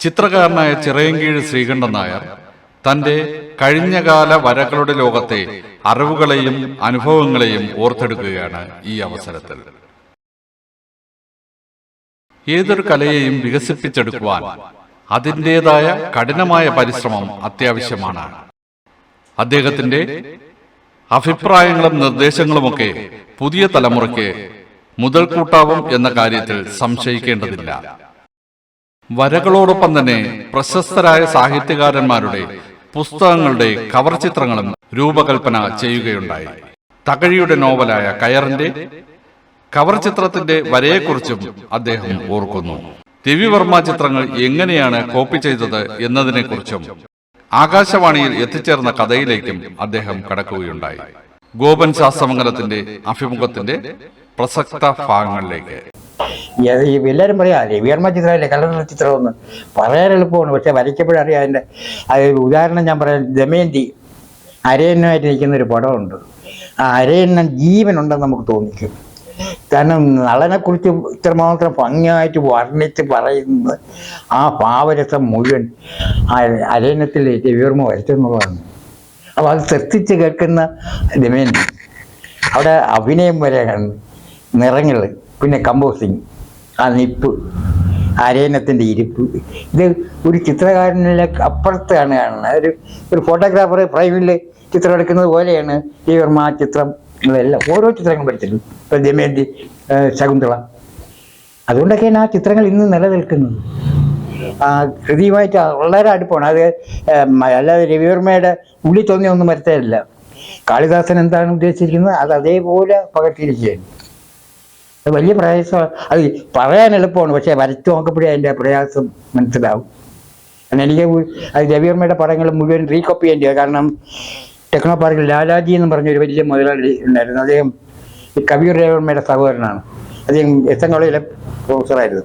ചിത്രകാരനായ ചിറയൻകീഴ് ശ്രീകണ്ഠൻ നായർ തന്റെ കഴിഞ്ഞകാല വരകളുടെ ലോകത്തെ അറിവുകളെയും അനുഭവങ്ങളെയും ഓർത്തെടുക്കുകയാണ് ഈ അവസരത്തിൽ. ഏതൊരു കലയെയും വികസിപ്പിച്ചെടുക്കുവാൻ അതിന്റെതായ കഠിനമായ പരിശ്രമം അത്യാവശ്യമാണ്. അദ്ദേഹത്തിന്റെ അഭിപ്രായങ്ങളും നിർദ്ദേശങ്ങളുമൊക്കെ പുതിയ തലമുറയ്ക്ക് മുതൽക്കൂട്ടാവും എന്ന കാര്യത്തിൽ സംശയിക്കേണ്ടതില്ല. വരകളോടൊപ്പം തന്നെ പ്രശസ്തരായ സാഹിത്യകാരന്മാരുടെ പുസ്തകങ്ങളുടെ കവർ ചിത്രങ്ങളും രൂപകൽപ്പന ചെയ്യുകയുണ്ടായി. തകഴിയുടെ നോവലായ കയറിന്റെ കവർ ചിത്രത്തിന്റെ വരയെക്കുറിച്ചും അദ്ദേഹം ഓർക്കുന്നു. രവിവർമ്മ ചിത്രങ്ങൾ എങ്ങനെയാണ് കോപ്പി ചെയ്തത് എന്നതിനെക്കുറിച്ചും ആകാശവാണിയിൽ എത്തിച്ചേർന്ന കഥയിലേക്കും അദ്ദേഹം കടക്കുകയുണ്ടായി. ഗോപൻ ശാസ്ത്രമംഗലത്തിന്റെ അഭിമുഖത്തിന്റെ പ്രസക്ത ഭാഗങ്ങളിലേക്ക്. എല്ലാവരും പറയാ രവിവർമ്മ ചിത്രമല്ലേ? കലണ്ടർ ചിത്രമൊന്ന്. പറയാൻ എളുപ്പമാണ്. പക്ഷെ വരയ്ക്കപ്പോഴറിയാം അതിന്റെ അത് ഉദാഹരണം ഞാൻ പറയാം. ദമയന്തി അരയണ്ണമായിട്ട് നിൽക്കുന്ന ഒരു പടമുണ്ട്. ആ അരയണ്ണൻ ജീവനുണ്ടെന്ന് നമുക്ക് തോന്നിക്കും. കാരണം നളനെക്കുറിച്ച് ഇത്രമാത്രം ഭംഗിയായിട്ട് വർണിച്ച് പറയുന്നത് ആ പാവരസം മുഴുവൻ ആ അരയണ്ണത്തിൽ രവിവർമ്മ വരച്ചെന്നുള്ളതാണ് അപ്പോൾ അത് ശ്രദ്ധിച്ച് കേൾക്കുന്ന ദമയന്തി. അവിടെ അഭിനയം വരെ നിറങ്ങൾ പിന്നെ കമ്പോസിങ് ആ നിപ്പ് അരയനത്തിന്റെ ഇരിപ്പ്. ഇത് ഒരു ചിത്രകാരനിലെ അപ്പുറത്താണ് കാണുന്നത്. ഒരു ഒരു ഫോട്ടോഗ്രാഫർ പ്രൈമിൽ ചിത്രം എടുക്കുന്നത് പോലെയാണ് ഈ വർമ്മ ആ ചിത്രം. എല്ലാം ഓരോ ചിത്രങ്ങളും പഠിച്ചിട്ടുണ്ട്. ഇപ്പം ദമയന്തി ശകുന്തള. അതുകൊണ്ടൊക്കെയാണ് ആ ചിത്രങ്ങൾ ഇന്ന് നിലനിൽക്കുന്നത്. ആ കൃതിയുമായിട്ട് വളരെ അടുപ്പമാണ് അത് അല്ലാതെ രവിവർമ്മയുടെ ഉള്ളിൽ തോന്നിയൊന്നും ഒന്നും വരുത്തല്ല കാളിദാസൻ എന്താണ് ഉദ്ദേശിച്ചിരിക്കുന്നത്? അത് അതേപോലെ പകർത്തിയിരിക്കുകയാണ്. അത് വലിയ പ്രയാസം അത് പറയാൻ എളുപ്പമാണ് പക്ഷേ വരച്ചു നോക്കപ്പോഴേ അതിന്റെ പ്രയാസം മനസ്സിലാവും. കാരണം എനിക്ക് അത് രവിവർമ്മയുടെ പടങ്ങൾ മുഴുവൻ റീകോപ്പി ചെയ്യേണ്ടി വരും. കാരണം ടെക്നോ പാർക്കിൽ ലാലാജി എന്ന് പറഞ്ഞ ഒരു വലിയ മുതലാളി ഉണ്ടായിരുന്നു. അദ്ദേഹം ഈ കവിയൂർ രവിവർമ്മയുടെ സഹോദരനാണ്. അദ്ദേഹം എസ് എൻ കോളേജിലെ പ്രൊഫസറായിരുന്നു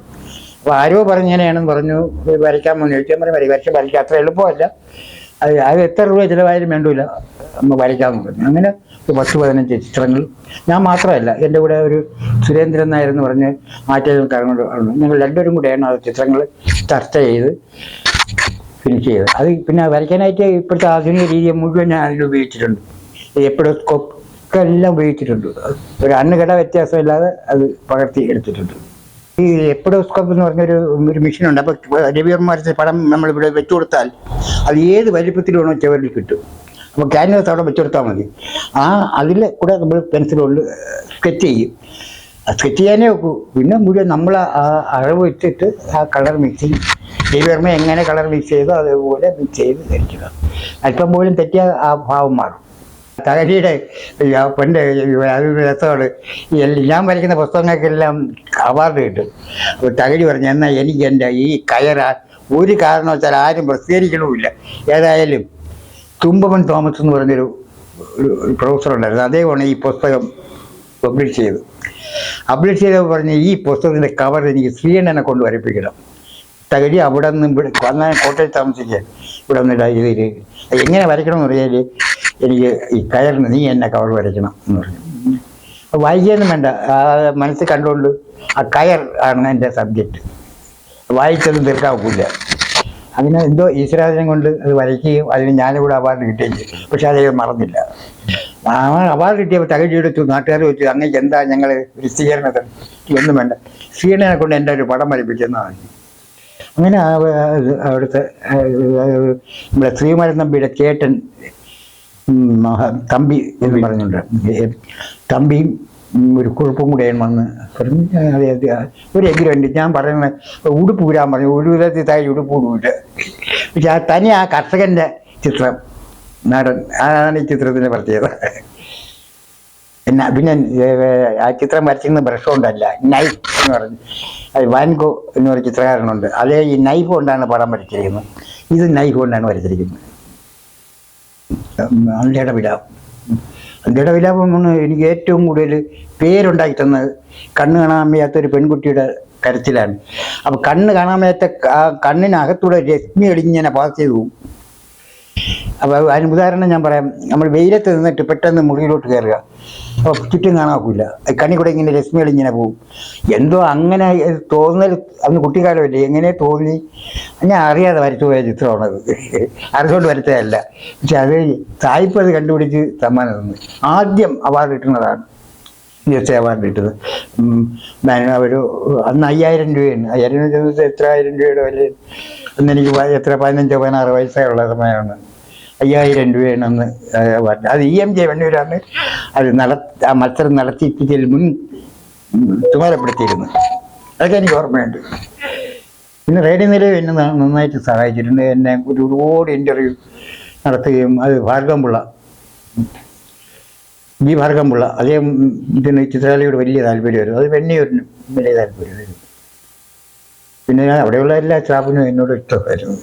അപ്പോൾ ആരോ പറഞ്ഞിങ്ങനെയാണെന്ന് പറഞ്ഞു വരയ്ക്കാമെന്ന് ചോദിച്ചാൽ പറഞ്ഞു വരയ്ക്കാൻ വരയ്ക്കാം അത്ര എളുപ്പമല്ല. അത് അത് എത്ര രൂപ ചിലവായാലും വേണ്ടില്ല. നമ്മൾ വരയ്ക്കാമെന്ന് പറഞ്ഞു. അങ്ങനെ പത്ത് പതിനഞ്ച് ചിത്രങ്ങൾ. ഞാൻ മാത്രമല്ല എന്റെ കൂടെ ഒരു സുരേന്ദ്രൻ നായർ എന്ന് പറഞ്ഞ് ആറ്റേക്കാരനോട് ഞങ്ങൾ രണ്ടുപേരും കൂടെയാണ് ആ ചിത്രങ്ങൾ ചർച്ച ചെയ്ത് ഫിനിഷ് ചെയ്തത്. അത് പിന്നെ വരയ്ക്കാനായിട്ട് ഇപ്പോഴത്തെ ആധുനിക രീതിയെ മുഴുവൻ ഞാൻ അതിൽ ഉപയോഗിച്ചിട്ടുണ്ട്. എപ്പോഴും ഒക്കെ എല്ലാം ഉപയോഗിച്ചിട്ടുണ്ട്. ഒരു അന്നുകട വ്യത്യാസമില്ലാതെ അത് പകർത്തി എടുത്തിട്ടുണ്ട്. ഈ എപ്പഡോസ്കോപ്പ് എന്ന് പറഞ്ഞൊരു ഒരു മെഷീനുണ്ട് അപ്പോൾ രവിവർമ്മ വരച്ച പടം നമ്മളിവിടെ വെച്ചു കൊടുത്താൽ അത് ഏത് വലിപ്പത്തിലാണോ ചുവരിൽ കിട്ടും. അപ്പോൾ ക്യാൻവാസ് അവിടെ വെച്ചെടുത്താൽ മതി. ആ അതിൽ കൂടെ നമ്മൾ പെൻസിൽ കൊണ്ട് സ്കെച്ച് ചെയ്യും. സ്കെച്ച് ചെയ്യാനേ വെക്കൂ പിന്നെ മുഴുവൻ നമ്മൾ ആ അളവ് വെച്ചിട്ട് ആ കളർ മിക്സ് ചെയ്യും. ദൈവർമ്മ എങ്ങനെ കളർ മിക്സ് ചെയ്തോ അതേപോലെ മിക്സ് ചെയ്ത് ധരിക്കുക. അല്പം പോലും തെറ്റിയാൽ ആ ഭാവം മാറും. തകഴിയുടെ പണ്ട് രസമാണ്. ഞാൻ വരയ്ക്കുന്ന പുസ്തകങ്ങൾക്കെല്ലാം അവാർഡ് കിട്ടും. അപ്പോൾ തകഴി പറഞ്ഞു എന്നാൽ എനിക്ക് എന്റെ ഈ കയർ ആ- ഒരു കാരണവശാൽ ആരും പ്രസിദ്ധീകരിക്കണമില്ല ഏതായാലും തുമ്പമൻ തോമസ് എന്ന് പറഞ്ഞൊരു ഒരു പ്രൊഫസർ ഉണ്ടായിരുന്നു. അദ്ദേഹമാണ് ഈ പുസ്തകം പബ്ലിഷ് ചെയ്തത്. പബ്ലിഷ് ചെയ്തപ്പോൾ പറഞ്ഞ് ഈ പുസ്തകത്തിന്റെ കവർ എനിക്ക് ശ്രീയണ്ണനെ കൊണ്ട് വരപ്പിക്കണം. തകഴി അവിടെ നിന്ന് ഇവിടെ വന്നാൽ കോട്ടയത്ത് താമസിക്കാൻ. ഇവിടെ വന്നിട്ട് ഇതിൽ എങ്ങനെ വരയ്ക്കണം എന്ന് പറഞ്ഞാൽ എനിക്ക് ഈ കയറിന് നീ എന്നെ കവർ വരയ്ക്കണം എന്ന് പറഞ്ഞു. വായിക്കാനും വേണ്ട. മനസ്സിൽ കണ്ടുകൊണ്ട് ആ കയർ ആണ് എന്റെ സബ്ജക്റ്റ് വായിച്ചതും തീർക്കാൻ അങ്ങനെ എന്തോ ഈശ്വരാധനം കൊണ്ട് അത് വരയ്ക്കുകയും അതിന് ഞാനിവിടെ അവാർഡ് കിട്ടുകയും ചെയ്തു. പക്ഷെ അത് മറന്നില്ല. അവാർഡ് കിട്ടിയപ്പോൾ തകഴി എടുത്തു. നാട്ടുകാർ വെച്ചു അങ്ങേക്ക് എന്താ ഞങ്ങൾ ഒരു സ്വീകരണത്തിന്? ഒന്നും വേണ്ട. സ്വീകരണനെ കൊണ്ട് എന്റെ ഒരു പടം വരപ്പിച്ചെന്ന് പറഞ്ഞു. അങ്ങനെ അവിടുത്തെ നമ്മുടെ ശ്രീകുമാരൻ തമ്പിയുടെ ചേട്ടൻ തമ്പി എന്ന് പറഞ്ഞുണ്ട്. തമ്പിയും ഒരു കുഴപ്പം കൂടെ വന്ന് പറഞ്ഞു "ഞാൻ അതെ, അതെ, ഒരു എഗ്രിമെന്റ് ഞാൻ പറയുന്നത് ഉടുപ്പ് ഊരാൻ പറഞ്ഞു ഒരു വിധത്തിൽ താഴെ ഉടുപ്പ് ഊടൂല പക്ഷെ ആ തനി ആ കർഷകന്റെ ചിത്രം നാടൻ അതാണ് ഈ ചിത്രത്തിന്റെ പ്രത്യേകത പിന്നെ പിന്നെ ആ ചിത്രം വരച്ചിരുന്ന ബ്രഷ് കൊണ്ടല്ല നൈഫ് എന്ന് പറഞ്ഞു അത് വാൻകോ എന്ന് പറഞ്ഞ ചിത്രകാരനുണ്ട് അതേ ഈ നൈഫ് കൊണ്ടാണ് പടം വരച്ചിരിക്കുന്നത് ഇത് നൈഫ് കൊണ്ടാണ് വരച്ചിരിക്കുന്നത് നല്ല വിലാപം ആണ് എനിക്ക് ഏറ്റവും കൂടുതൽ പേരുണ്ടാക്കി തന്നത് കണ്ണ് കാണാൻ വയ്യാത്ത ഒരു പെൺകുട്ടിയുടെ കരച്ചിലാണ്. അപ്പം കണ്ണ് കാണാൻ വയ്യാത്ത കണ്ണിനകത്തൂടെ രശ്മി അടിഞ്ഞിങ്ങനെ പാസ് ചെയ്തു. പോകും അപ്പോൾ അതിന് ഉദാഹരണം ഞാൻ പറയാം. നമ്മൾ വെയിലത്ത് നിന്നിട്ട് പെട്ടെന്ന് മുറിയിലോട്ട് കയറുക. അപ്പോൾ ചുറ്റും കാണാക്കില്ല കണി കൂടെ ഇങ്ങനെ രശ്മികൾ ഇങ്ങനെ പോകും എന്തോ അങ്ങനെ തോന്നൽ അന്ന് കുട്ടിക്കാലമല്ലേ എങ്ങനെ തോന്നി? ഞാൻ അറിയാതെ വരച്ചു പോയ ചിത്രമാണത്. അറിഞ്ഞുകൊണ്ട് വരച്ചതല്ല. പക്ഷെ അത് സായിപ്പ് അത് കണ്ടുപിടിച്ച് സമ്മാനം തന്നു. ആദ്യം അവാർഡ് കിട്ടുന്നതാണ് അവാർഡ് കിട്ടുന്നത് ഉം, ഞാൻ ഒരു അന്ന് അയ്യായിരം രൂപയാണ്. അയ്യായിരം രൂപ ചോദിച്ചാൽ എത്ര ആയിരം രൂപയുടെ വില? അന്ന് എനിക്ക് എത്ര പതിനഞ്ചോ പതിനാറ് വയസ്സായുള്ള സമയമാണ്. അയ്യായിരം രൂപയാണ് അന്ന് പറഞ്ഞത്. അവാർഡ് അത് ഇ എം ജെ വണ്ണൂരാണ് അത് നട ആ മത്സരം നടത്തിപ്പിച്ചതിൽ മുൻ ചുമതലപ്പെടുത്തിയിരുന്നു. അതൊക്കെ എനിക്ക് ഓർമ്മയുണ്ട്. പിന്നെ റേഡിയോ നിലയം എന്നെ നന്നായിട്ട് സഹായിച്ചിട്ടുണ്ട്. എന്നെ ഒരു ഒരുപാട് ഇന്റർവ്യൂ നടത്തുകയും അത് ഭാർഗവംപിള്ള ജി ഭാർഗംപിള്ള അദ്ദേഹം ഇതിന് ചിത്രകലയോട് വലിയ താല്പര്യമായിരുന്നു അത് വെണ്ണിയൂരിനും വലിയ താല്പര്യമായിരുന്നു പിന്നെ ഞാൻ അവിടെയുള്ള എല്ലാ സ്റ്റാഫിനും എന്നോട് ഇഷ്ടമായിരുന്നു.